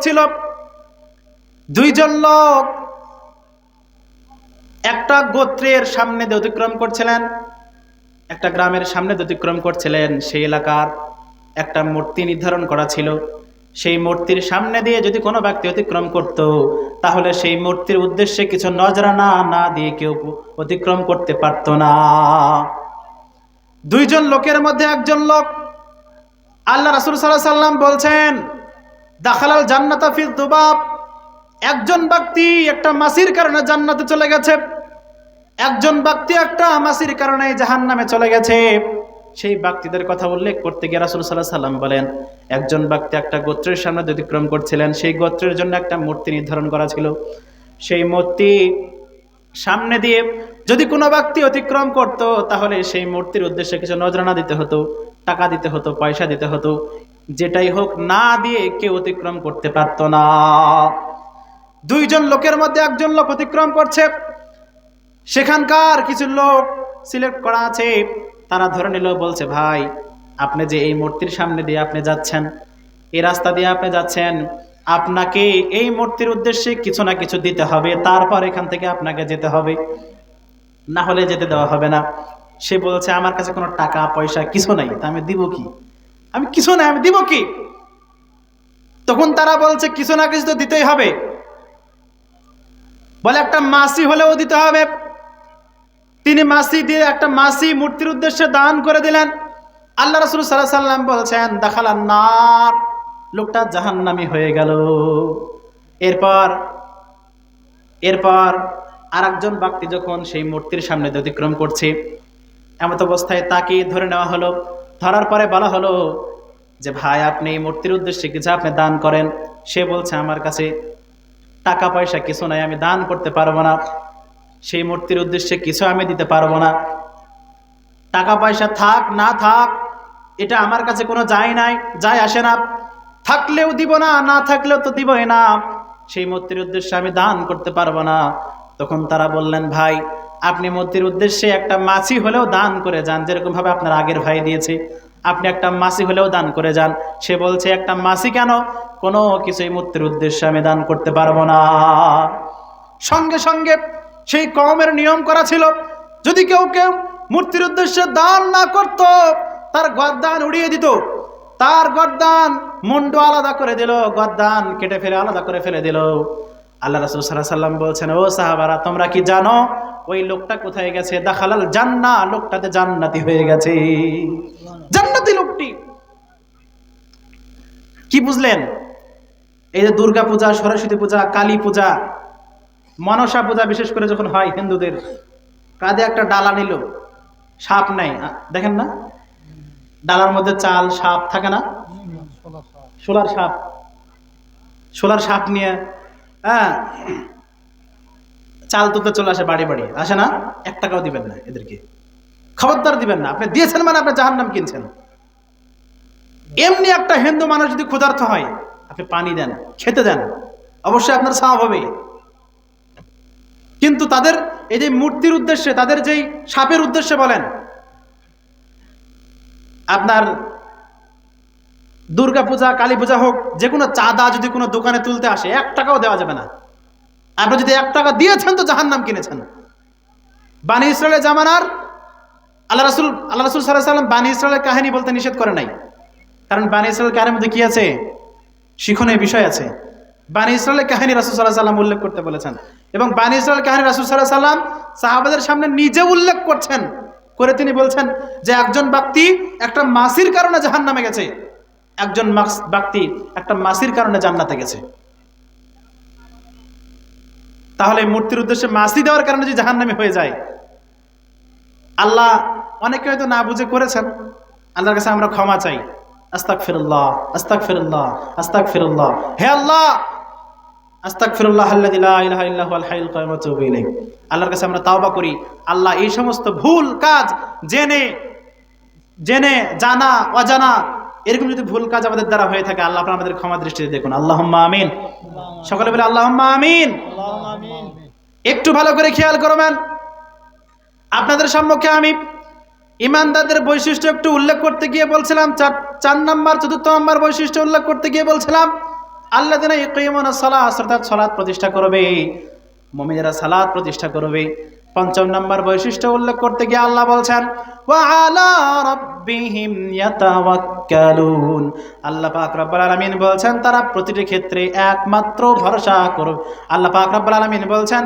ছিল দুইজন লোক একটা গোত্রের সামনে দিয়ে অতিক্রম করছিলেন, একটা গ্রামের সামনে দিয়ে অতিক্রম করছিলেন। সেই এলাকার একটা মূর্তি নির্ধারণ করা ছিল। সেই মূর্তির সামনে দিয়ে যদি কোনো ব্যক্তি অতিক্রম করত, তাহলে সেই মূর্তির উদ্দেশ্যে কিছু নজরানা না দিয়ে কেউ অতিক্রম করতে পারত না। দুইজন লোকের মধ্যে একজন লোক আল্লাহ রাসুল সাল্লাহ সাল্লাম বলছেন দাখালাল জান্নাতা ফিল দুবাব। একজন ব্যক্তি একটা মাসির কারণে জান্নাতে চলে গেছে। একজন ব্যক্তি একটা মাসির কারণে জাহান নামে চলে গেছে। সেই ব্যক্তিদের কথা উল্লেখ করতে গিয়ে রাসুল সাল্লাহ সাল্লাম বলেন, একজন ব্যক্তি একটা গোত্রের সামনে অতিক্রম করছিলেন, সেই গোত্রের জন্য একটা মূর্তি নির্ধারণ করা ছিল। সেই মূর্তি সামনে দিয়ে যদি কোনো ব্যক্তি অতিক্রম করত, তাহলে সেই মূর্তির উদ্দেশ্যে কিছু নজরানা দিতে হতো, টাকা দিতে হতো, পয়সা দিতে হতো। যেটাই হোক না দিয়ে কেউ অতিক্রম করতে পারতো না। দুইজন লোকের মধ্যে একজন লোক অতিক্রম করছে। সেখানকার কিছু লোক সিলেক্ট করা আছে। তারা ধরে নিল, বলছে, ভাই, আপনি যে এই মূর্তির সামনে দিয়ে আপনি যাচ্ছেন, এই রাস্তা দিয়ে আপনি যাচ্ছেন, আপনাকে এই মূর্তির উদ্দেশ্যে কিছু না কিছু দিতে হবে, তারপর এখান থেকে আপনাকে যেতে হবে। না হলে যেতে দেওয়া হবে না। সে বলছে, আমার কাছে কোনো টাকা, পয়সা, কিছু নাই, তা আমি দিব কি? আমি কিছু না, আমি দিব কি? তখন তারা বলছে, কিছু না, কিছু তো দিতেই হবে। বলে একটা মাসি হলেও দিতে হবে। তিনি মাসি দিয়ে একটা মাসি মূর্তির উদ্দেশ্যে দান করে দিলেন। আল্লাহ রসুল সাল্লাহ সাল্লাম বলছেন দেখালাম নার। লোকটা জাহান্নামি হয়ে গেল। এরপর এরপর আর একজন ব্যক্তি যখন সেই মূর্তির সামনে অতিক্রম করছে, এমত অবস্থায় তাকে ধরে নেওয়া হলো। ধরার পরে বলা হলো যে, ভাই, আপনি এই মূর্তির উদ্দেশ্যে কিছু আপনি দান করেন। সে বলছে, আমার কাছে টাকা পয়সা কিছু নাই, আমি দান করতে পারব না। সেই মূর্তির উদ্দেশ্যে কিছু আমি দিতে পারব না। টাকা পয়সা থাক, না থাক, এটা আমার কাছে কোনো যায় নাই, যায় আসে না। থাকলেও দিব না না থাকলেও তো দিবই না। সেই মূর্তির উদ্দেশ্যে আমি দান করতে পারব না। তখন তারা বললেন, ভাই আপনি মূর্তির উদ্দেশ্যে একটা মাছি হলেও দান করে যান, যেরকম ভাবে আপনার আগের ভাই দিয়েছে। আপনি একটা মাসি হলেও দান করে যান। সে বলছে, একটা মাসি কেন? কোনো কিছুই মূর্তির উদ্দেশ্যে আমি দান করতে পারব না। সঙ্গে সঙ্গে সেই কমের নিয়ম করা ছিল, যদি কেউ কেউ মূর্তির উদ্দেশ্যে দান না করত, তার গদ্দান উড়িয়ে দিত। তার গদ্দান মুন্ড আলাদা করে দিল গদ্দান কেটে ফেলে আলাদা করে ফেলে দিল। আল্লাহ রাসুল সাল্লাহ সাল্লাম বলছেন, ও সাহাবারা, তোমরা কি জানো ওই লোকটা কোথায় গেছে? দাখালাল জান্না, লোকটাতে জান্নাতি হয়ে গেছে। জান্নাতি লোকটি। কি বুঝলেন? এই যে দুর্গা পূজা, সরস্বতী পূজা, কালী পূজা, মনসা পূজা বিশেষ করে যখন হয় হিন্দুদের কাঁধে একটা ডালা নিল। সাপ নাই। দেখেন না? ডালার মধ্যে চাল, সাপ থাকে না? সোলার সাপ। সোলার সাপ নিয়ে হ্যাঁ চাল তুলতে চলে আসে বাড়ি বাড়ি। আসে না? এক টাকাও দিবেন না এদেরকে। খবরদার দিবেন না। আপনি দিয়েছেন মানে আপনি জাহার নাম কিনছেন। এমনি একটা হিন্দু মানুষ যদি ক্ষুধার্থ হয়, আপনি পানি দেন, খেতে দেন। অবশ্যই আপনার সাহাব হবে। কিন্তু তাদের এই যে মূর্তির উদ্দেশ্যে, তাদের যেই সাপের উদ্দেশ্যে বলেন, আপনার দুর্গা পূজা কালী পূজা হোক, যে কোনো চাঁদা যদি কোনো দোকানে তুলতে আসে, এক টাকাও দেওয়া যাবে না। আপনি যদি এক টাকা দিয়েছেন তো জাহান নাম কিনেছেন। বানি ইসরায়েলের জামানার আল্লাহ রাসুল আল্লাহ রাসুল সাল্লাহ সাল্লাম বানি ইসরায়েলের কাহিনী বলতে নিষেধ করে নাই। কারণ বানি ইসরায়েল কাহিনীর মধ্যে কি আছে? শিখনের বিষয় আছে। বানি ইসরায়েলের কাহিনী রাসুল সাল্লাহ সাল্লাম উল্লেখ করতে বলেছেন এবং বানি ইসরায়েল কাহিনী রাসুল সাল্লাহ সাল্লাম সাহাবাদের সামনে নিজে উল্লেখ করছেন। করে তিনি বলছেন যে একজন ব্যক্তি একটা মাসির কারণে জাহান নামে গেছে। একজন ব্যক্তি একটা মাসির কারণে জান্নাতে গেছে। তাহলে মূর্তির উদ্দেশ্যে মাসি দেওয়ার কারণে যদি জাহান নামে হয়ে যায়। আল্লাহ অনেকে হয়তো না বুঝে করেছেন। আল্লাহর কাছে আমরা ক্ষমা চাই। আস্তাক ফিরুল্লাহ আস্তাক ফিরুল্লাহ আস্তাক ফিরুল্লাহ হে আল্লাহ আস্তাক ফিরুল্লাহ আল্লাহর কাছে আমরা তাওবা করি। আল্লাহ এই সমস্ত ভুল কাজ জেনে জেনে, জানা, অজানা, এরকম যদি ভুল কাজ আমাদের দ্বারা হয়ে থাকে, আল্লাহ আপনার আমাদের ক্ষমা দৃষ্টিতে দেখুন। আল্লাহ আমিন। সকলে বলে আল্লাহ আমিন। একটু ভালো করে খেয়াল করবেন আপনাদের সম্মুখে আমি ইমানদারদের বৈশিষ্ট্য একটু উল্লেখ করতে গিয়ে বলছিলাম, চার চার নম্বর, চতুর্থ নম্বর বৈশিষ্ট্য উল্লেখ করতে গিয়ে বলছিলাম, আল্লাহ দিন ইকিমুনা সালাহ অর্থাৎ সালাত প্রতিষ্ঠা করবে, মমিনেরা সালাদ প্রতিষ্ঠা করবে। পঞ্চম নম্বর বৈশিষ্ট্য উল্লেখ করতে গিয়ে আল্লাহ বলছেন আল্লাহ পাক রব্বুল আলামিন বলছেন, তারা প্রতিটি ক্ষেত্রে একমাত্র ভরসা করবে আল্লাহ পাক রব্বুল আলামিন বলছেন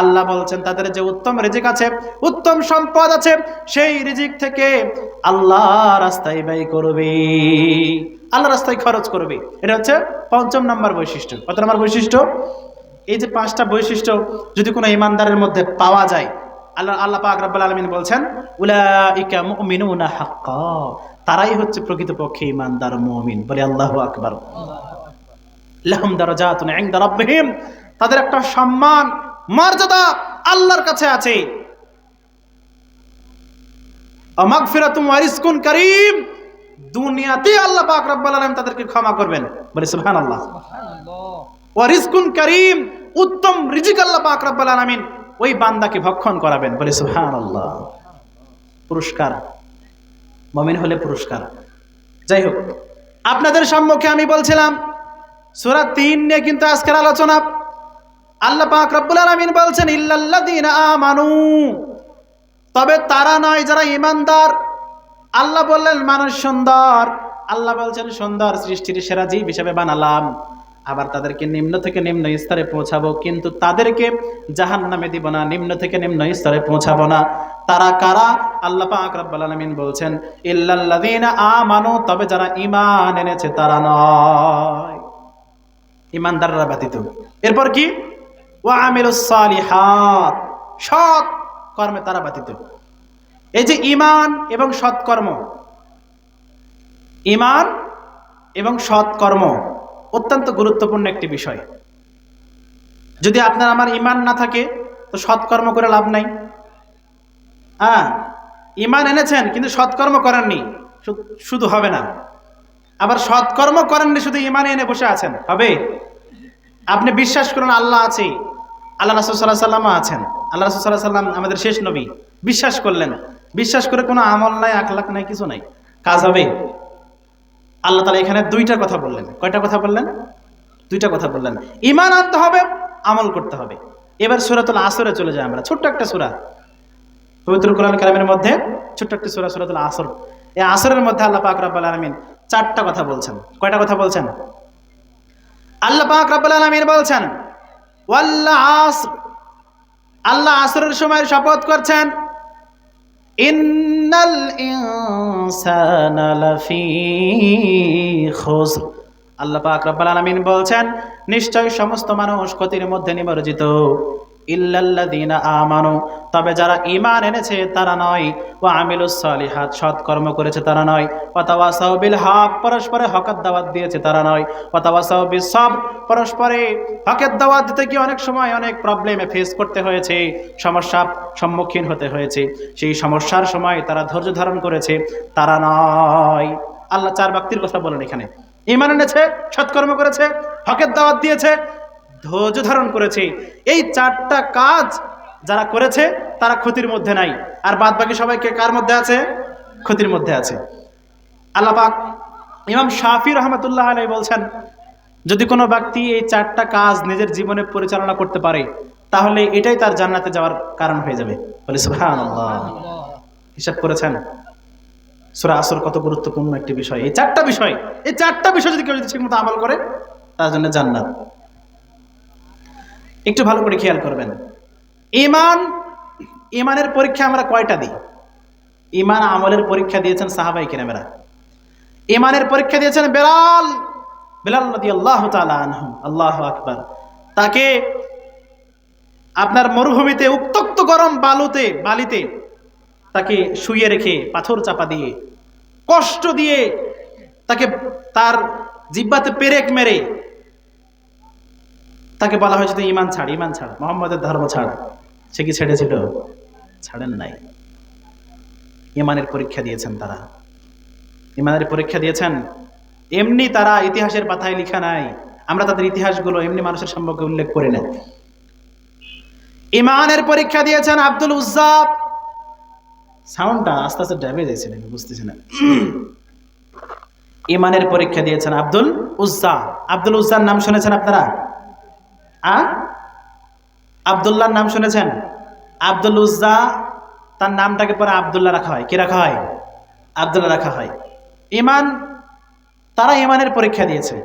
আল্লাহ বলছেন, তাদের যে উত্তম রিজিক আছে, উত্তম সম্পদ আছে, সেই রিজিক থেকে আল্লাহ রাস্তায় ব্যয় করবে। আল্লাহ রাস্তায় খরচ করবে। এটা হচ্ছে পঞ্চম নম্বর বৈশিষ্ট্য। কত নম্বর বৈশিষ্ট্য? এই যে পাঁচটা বৈশিষ্ট্য যদি কোনো ইমানদারের মধ্যে পাওয়া যায়, আল্লাহ আল্লাহ পাক রাব্বুল আলামিন বলছেন, উলাইকা মুমিনুনা হাক্কা। তারাই হচ্ছে প্রকৃতপক্ষে ইমানদার মুমিন। বলে আল্লাহু আকবার। লাহুম দারাজাতুন ইনদা রাব্বিহিম। তাদের একটা সম্মান, মর্যাদা আল্লাহর কাছে আছে। মাগফিরাতুম ওয়া রিজকুন কারীম। দুনিয়াতে আল্লাহ পাক রব্বুল আলামিন তাদেরকে ক্ষমা করবেন। বলে সুবহানাল্লাহ। সুবহানাল্লাহ। ওয়া রিজকুন কারীম উত্তম রিজিক আল্লাহ পাক রব্বুল আলামিন ওই বান্দাকে ভক্ষণ করাবেন। বলে সুবহানাল্লাহ। পুরস্কার। মুমিন হলে পুরস্কার। যাই হোক আপনাদের সম্মুখে আমি বলছিলাম সূরা 3 নিয়ে কিন্তু আজকের আলোচনা। আল্লাহ পাক রব্বুল আলামিন বলছেন ইল্লাল্লাযীনা আমানু। তবে তারা নয় যারা ইমানদার আল্লাহ বললেন, মানুষ সুন্দর। আল্লাহ বলছেন, সুন্দর সৃষ্টির সেরা জীব হিসেবে বানালাম। আবার তাদেরকে নিম্ন থেকে নিম্ন স্তরে পৌঁছাবো, কিন্তু তাদেরকে জাহান নামে দিব না, নিম্ন থেকে নিম্ন স্তরে পৌঁছাবো না। তারা কারা? আল্লাহ পাক রব্বুল আলামিন বলছেন, ইল্লাল্লাযীনা আমানু, তবে যারা ঈমান এনেছে, তারা নয়। ইমানদাররা ব্যতীত। এরপর কি? ওয়া সালিহাত, সৎ কর্মে তারা ব্যতীত। এই যে ইমান এবং সৎকর্ম। ইমান এবং সৎকর্ম অত্যন্ত গুরুত্বপূর্ণ একটি বিষয়। যদি আপনার আমার ইমান না থাকে, তো সৎকর্ম করে লাভ নাই। হ্যাঁ ইমান এনেছেন, কিন্তু সৎকর্ম করেননি শুধু হবে না। আবার সৎকর্ম করেননি, শুধু ইমান এনে বসে আছেন, হবে? আপনি বিশ্বাস করুন, আল্লাহ আছে আল্লাহ রাসুল সাল্লাহ সাল্লামও আছেন। আল্লাহ রাসুল সাল্লাহ সাল্লাম আমাদের শেষ নবী। বিশ্বাস করলেন। বিশ্বাস করে কোনো আমল নাই, আখলাখ নাই, কিছু নাই। কাজ হবে। আল্লাহ তালা এখানে দুইটা কথা বললেন। কয়টা কথা বললেন? দুইটা কথা বললেন। ইমান আনতে হবে, আমল করতে হবে। এবার সুরাতুল আসরে চলে যায় আমরা। ছোট্ট একটা সুরা। পবিত্র কোরআন কালামের মধ্যে ছোট্ট একটা সুরা, সুরাতুল আসর। এই আসরের মধ্যে আল্লাহ পাক রাব্বাল আলামিন চারটা কথা বলছেন। কয়টা কথা বলছেন? আল্লাহ পাক রাব্বাল আলামিন বলছেন আসর। আল্লাহ আসরের সময় শপথ করছেন ইন্নাল ইনসানা লাফি খুসর। আল্লাহ পাক রব্বুল আলামিন বলছেন, নিশ্চয় সমস্ত মানুষ ক্ষতির মধ্যে নিমজ্জিত। ইল্লাল্লাযীনা আমানু। তবে যারা ঈমান এনেছে, তারা নয়। ওয়া আমিলুস সালিহাত, সৎকর্ম করেছে, তারা নয়। ওয়া তাওয়াসাউ বিল হক, পরস্পরে হকের দাওয়াত দিয়েছে, তারা নয়। ওয়া তাওয়াসাউ বিস সবর, পরস্পরে হকের দাওয়াত দিতে গিয়ে অনেক সময় অনেক প্রবলেমে ফেস করতে হয়েছে, সমস্যা সম্মুখীন হতে হয়েছে। সেই সমস্যার সময় তারা ধৈর্য ধারণ করেছে, তারা নয়। আল্লাহ চার ব্যক্তির কথা বলেন এখানে। ইমান এনেছে, সৎকর্ম করেছে, হকের দাওয়াত দিয়েছে ধৈর্য ধারণ করেছে। এই চারটা কাজ যারা করেছে, তারা ক্ষতির মধ্যে নাই। আর বাদ বাকি সবাইকে কার মধ্যে আছে? ক্ষতির মধ্যে আছে। আল্লাহ পাক ইমাম শাফি রহমতুল্লাহ আলাই বলছেন, যদি কোনো ব্যক্তি এই চারটা কাজ নিজের জীবনে পরিচালনা করতে পারে, তাহলে এটাই তার জান্নাতে যাওয়ার কারণ হয়ে যাবে। বলে হিসাব করেছেন। সুরা আসর কত গুরুত্বপূর্ণ একটি বিষয়। এই চারটা বিষয়, এই চারটা বিষয় যদি কেউ যদি ঠিকমতো আমল করে, তার জন্য জান্নাত। একটু ভালো করে খেয়াল করবেন। ইমান, ইমানের পরীক্ষা আমরা কয়টা দিই? ইমান আমলের পরীক্ষা দিয়েছেন সাহাবাই কিরামেরা। ইমানের পরীক্ষা দিয়েছেন বেলাল বেলাল নদী আল্লাহ আল্লাহ আকবার। তাকে আপনার মরুভূমিতে উত্তক্ত গরম বালুতে, বালিতে তাকে শুয়ে রেখে পাথর চাপা দিয়ে, কষ্ট দিয়ে তাকে তার জিব্বাতে পেরেক মেরে তাকে বলা হয়েছে তুই ইমান ছাড় ইমান ছাড়, মোহাম্মদের ধর্ম ছাড়। সে কি ছেড়েছিল? ছাড়েন নাই। ইমানের পরীক্ষা দিয়েছেন তারা। ইমানের পরীক্ষা দিয়েছেন। এমনি তারা ইতিহাসের পাতায় লেখা নাই। আমরা তাদের ইতিহাসগুলো এমনি মানুষের সম্পর্কে উল্লেখ করি না ইমানের পরীক্ষা দিয়েছেন আব্দুল উজ্জাব। সাউন্ডটা আস্তে আস্তে হয়েছিল আমি বুঝতেছি না। ইমানের পরীক্ষা দিয়েছেন আব্দুল উজ্জা আব্দুল উজ্জার নাম শুনেছেন আপনারা? আ আবদুল্লাহর নাম শুনেছেন? আব্দুল উজ্জা তার নামটাকে পরে আবদুল্লাহ রাখা হয়। কি রাখা হয়? আবদুল্লাহ রাখা হয়। ইমান, তারা ইমানের পরীক্ষা দিয়েছে।